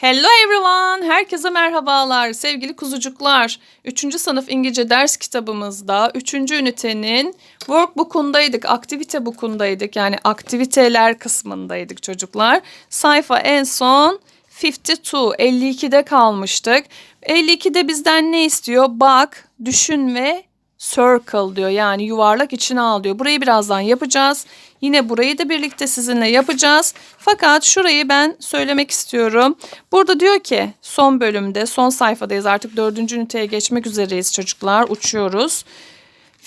Hello everyone. Herkese merhabalar sevgili kuzucuklar. 3. sınıf İngilizce ders kitabımızda 3. ünitenin workbook'undaydık, aktivite book'undaydık. Yani aktiviteler kısmındaydık çocuklar. Sayfa en son 52, 52'de kalmıştık. 52'de bizden ne istiyor? Bak, düşün ve circle diyor. Yani yuvarlak içine al diyor. Burayı birazdan yapacağız. Yine burayı da birlikte sizinle yapacağız. Fakat şurayı ben söylemek istiyorum. Burada diyor ki son bölümde, son sayfadayız. Artık dördüncü üniteye geçmek üzereyiz çocuklar. Uçuyoruz.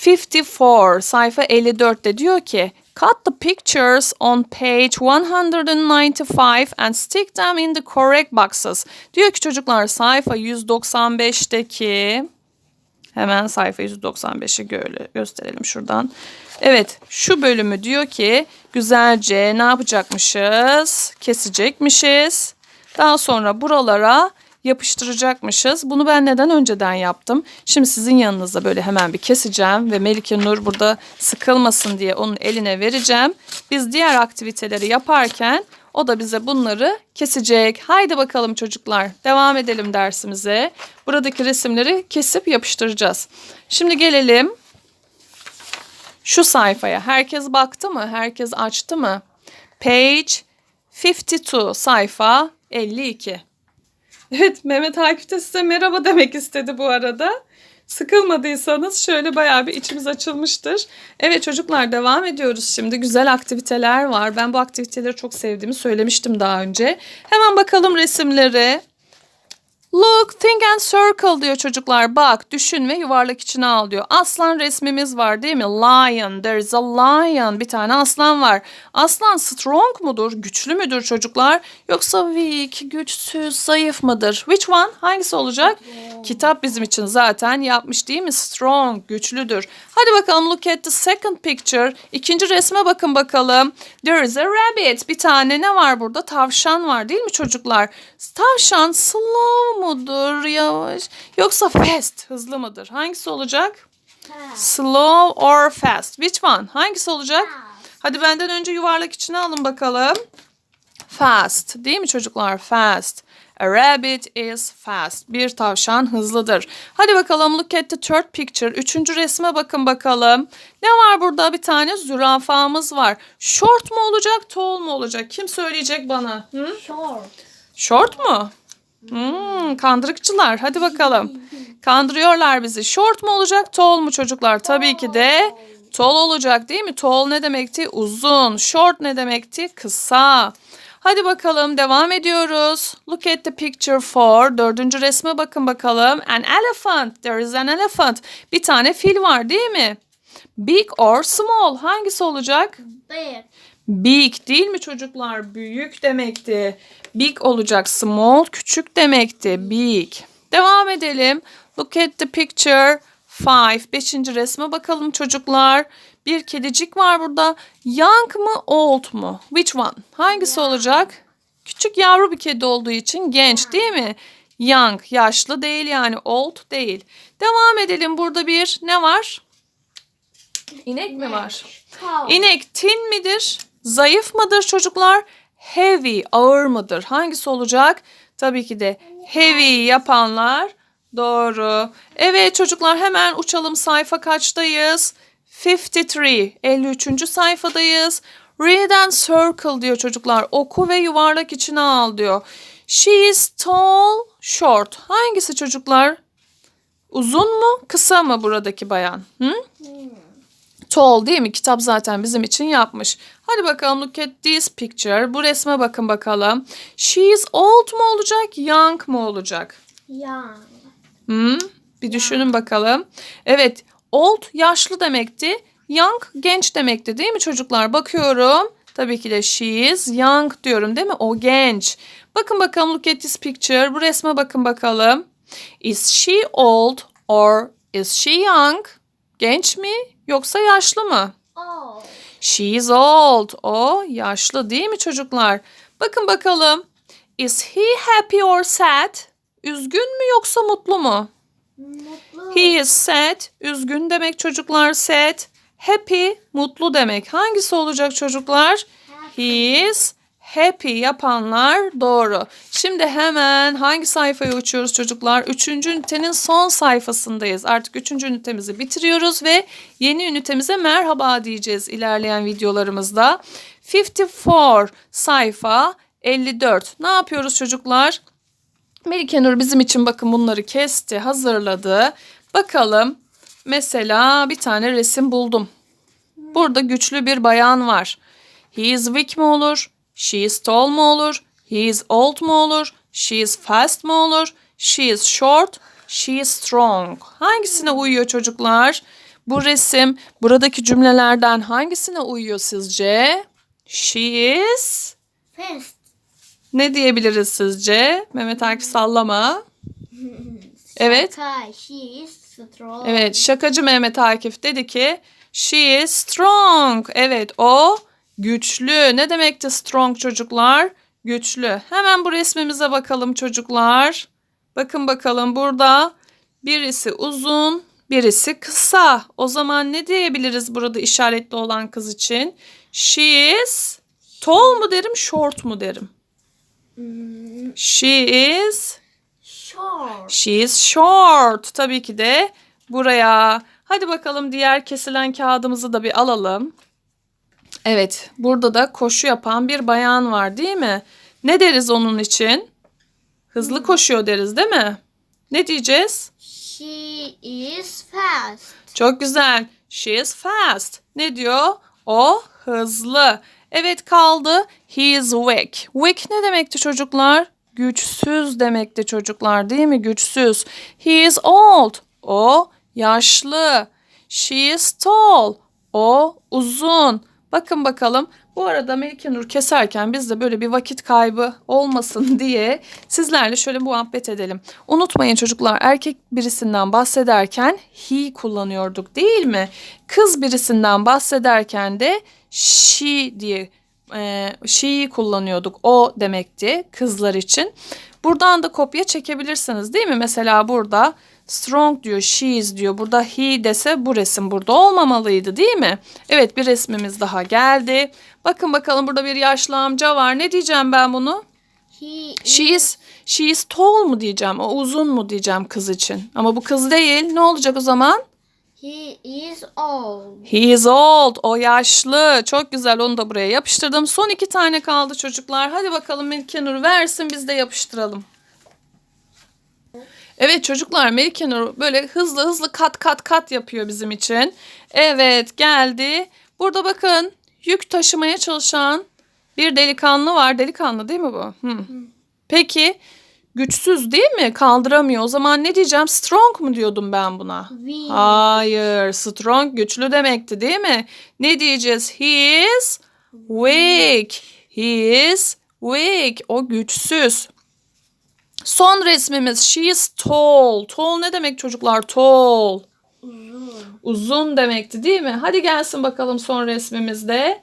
54 sayfa 54'te diyor ki Cut the pictures on page 195 and stick them in the correct boxes. Diyor ki çocuklar sayfa 195'teki Hemen sayfa 195'i böyle gösterelim şuradan. Evet şu bölümü diyor ki güzelce ne yapacakmışız? Kesecekmişiz. Daha sonra buralara yapıştıracakmışız. Bunu ben neden önceden yaptım? Şimdi sizin yanınızda böyle hemen bir keseceğim ve Melike Nur burada sıkılmasın diye onun eline vereceğim. Biz diğer aktiviteleri yaparken o da bize bunları kesecek. Haydi bakalım çocuklar devam edelim dersimize. Buradaki resimleri kesip yapıştıracağız. Şimdi gelelim şu sayfaya. Herkes baktı mı? Herkes açtı mı? Page 52 sayfa 52. Evet Mehmet Akif de size merhaba demek istedi bu arada. Sıkılmadıysanız şöyle bayağı bir içimiz açılmıştır. Evet çocuklar devam ediyoruz şimdi. Güzel aktiviteler var. Ben bu aktiviteleri çok sevdiğimi söylemiştim daha önce. Hemen bakalım resimlere. Look, think and circle diyor çocuklar. Bak, düşün ve yuvarlak içine al diyor. Aslan resmimiz var değil mi? Lion, there's a lion. Bir tane aslan var. Aslan strong mudur? Güçlü müdür çocuklar? Yoksa weak, güçsüz, zayıf mıdır? Which one? Hangisi olacak? Kitap bizim için zaten yapmış değil mi? Strong, güçlüdür. Hadi bakalım look at the second picture. İkinci resme bakın bakalım. There is a rabbit. Bir tane ne var burada? Tavşan var değil mi çocuklar? Tavşan slow mudur? Yavaş. Yoksa fast, hızlı mıdır? Hangisi olacak? Slow or fast? Which one? Hangisi olacak? Hadi benden önce yuvarlak içine alın bakalım. Fast. Değil mi çocuklar? Fast. A rabbit is fast. Bir tavşan hızlıdır. Hadi bakalım look at the third picture. Üçüncü resme bakın bakalım. Ne var burada? Bir tane zürafamız var. Short mu olacak, tall mu olacak? Kim söyleyecek bana? Hı? Short. Short mu? Hmm, kandırıkçılar. Hadi bakalım. Kandırıyorlar bizi. Short mu olacak, tall mu çocuklar? Tabii ki de tall olacak değil mi? Tall ne demekti? Uzun. Short ne demekti? Kısa. Hadi bakalım devam ediyoruz. Look at the picture for. Dördüncü resme bakın bakalım. An elephant. There is an elephant. Bir tane fil var değil mi? Big or small. Hangisi olacak? Big. Big değil mi çocuklar? Büyük demekti. Big olacak. Small küçük demekti. Big. Devam edelim. Look at the picture. Five. Beşinci resme bakalım çocuklar. Bir kedicik var burada. Young mı old mu? Which one? Hangisi olacak? Küçük yavru bir kedi olduğu için genç değil mi? Young, yaşlı değil yani old değil. Devam edelim. Burada bir ne var? İnek mi var? Cow. İnek tin midir? Zayıf mıdır çocuklar? Heavy, ağır mıdır? Hangisi olacak? Tabii ki de heavy yapanlar doğru. Evet çocuklar hemen uçalım sayfa kaçtayız? 53, 53. sayfadayız. Read and circle diyor çocuklar. Oku ve yuvarlak içine al diyor. She is tall, short. Hangisi çocuklar? Uzun mu, kısa mı buradaki bayan? Hı? Tall değil mi? Kitap zaten bizim için yapmış. Hadi bakalım look at this picture. Bu resme bakın bakalım. She is old mu olacak, young mu olacak? Young. Hmm, bir düşünün bakalım. Evet, old yaşlı demekti. Young genç demekti değil mi çocuklar? Bakıyorum. Tabii ki de she is young diyorum değil mi? O genç. Bakın bakalım look at this picture. Bu resme bakın bakalım. Is she old or is she young? Genç mi yoksa yaşlı mı? Old. She is old. O yaşlı değil mi çocuklar? Bakın bakalım. Is he happy or sad? Üzgün mü yoksa mutlu mu? Mutlu. He is sad. Üzgün demek çocuklar sad. Happy mutlu demek. Hangisi olacak çocuklar? He is happy yapanlar doğru. Şimdi hemen hangi sayfaya uçuyoruz çocuklar? Üçüncü ünitenin son sayfasındayız. Artık üçüncü ünitemizi bitiriyoruz ve yeni ünitemize merhaba diyeceğiz ilerleyen videolarımızda. 54 sayfa 54. Ne yapıyoruz çocuklar? Melike Nur bizim için bakın bunları kesti, hazırladı. Bakalım mesela bir tane resim buldum. Burada güçlü bir bayan var. He is weak mi olur? She is tall mu olur? He is old mu olur? She is fast mı olur? She is short. She is strong. Hangisine uyuyor çocuklar? Bu resim buradaki cümlelerden hangisine uyuyor sizce? She is Fast. ne diyebiliriz sizce? Mehmet Akif sallama. Evet. Şaka, she is strong. Evet, şakacı Mehmet Akif dedi ki she is strong. Evet, o güçlü. Ne demekti strong çocuklar? Güçlü. Hemen bu resmimize bakalım çocuklar. Bakın bakalım burada birisi uzun, birisi kısa. O zaman ne diyebiliriz burada işaretli olan kız için? She is tall mu derim, short mu derim? She is short. She is short. Tabii ki de buraya. Hadi bakalım diğer kesilen kağıdımızı da bir alalım. Evet, burada da koşu yapan bir bayan var değil mi? Ne deriz onun için? Hızlı koşuyor deriz değil mi? Ne diyeceğiz? She is fast. Çok güzel. She is fast. Ne diyor? O hızlı. Evet kaldı. He is weak. Weak ne demekti çocuklar? Güçsüz demekti çocuklar değil mi? Güçsüz. He is old. O yaşlı. She is tall. O uzun. Bakın bakalım. Bu arada Melike Nur keserken biz de böyle bir vakit kaybı olmasın diye sizlerle şöyle muhabbet edelim. Unutmayın çocuklar erkek birisinden bahsederken he kullanıyorduk değil mi? Kız birisinden bahsederken de she diye e, she'yi kullanıyorduk. O demekti kızlar için. Buradan da kopya çekebilirsiniz değil mi? Mesela burada strong diyor, she is diyor. Burada he dese bu resim burada olmamalıydı değil mi? Evet bir resmimiz daha geldi. Bakın bakalım burada bir yaşlı amca var. Ne diyeceğim ben bunu? He She is, she is tall mu diyeceğim? O uzun mu diyeceğim kız için? Ama bu kız değil. Ne olacak o zaman? He is old. He is old. O yaşlı. Çok güzel. Onu da buraya yapıştırdım. Son iki tane kaldı çocuklar. Hadi bakalım Melike Nur versin biz de yapıştıralım. Evet çocuklar Melike Nur böyle hızlı hızlı kat kat kat yapıyor bizim için. Evet geldi. Burada bakın yük taşımaya çalışan bir delikanlı var. Delikanlı değil mi bu? Hı. Peki güçsüz değil mi? Kaldıramıyor. O zaman ne diyeceğim? Strong mu diyordum ben buna? Weak. Hayır, strong güçlü demekti değil mi? Ne diyeceğiz? He is weak. He is weak. O güçsüz. Son resmimiz she is tall. Tall ne demek çocuklar? Tall. Uzun. Uzun demekti değil mi? Hadi gelsin bakalım son resmimizde.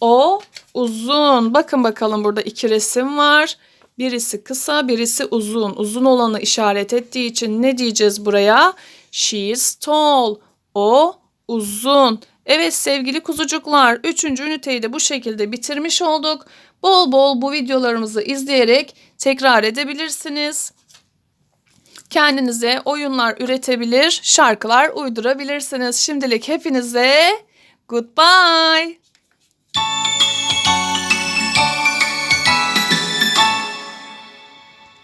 O uzun. Bakın bakalım burada iki resim var. Birisi kısa, birisi uzun. Uzun olanı işaret ettiği için ne diyeceğiz buraya? She is tall. O uzun. Evet sevgili kuzucuklar, üçüncü üniteyi de bu şekilde bitirmiş olduk. Bol bol bu videolarımızı izleyerek tekrar edebilirsiniz. Kendinize oyunlar üretebilir, şarkılar uydurabilirsiniz. Şimdilik hepinize goodbye.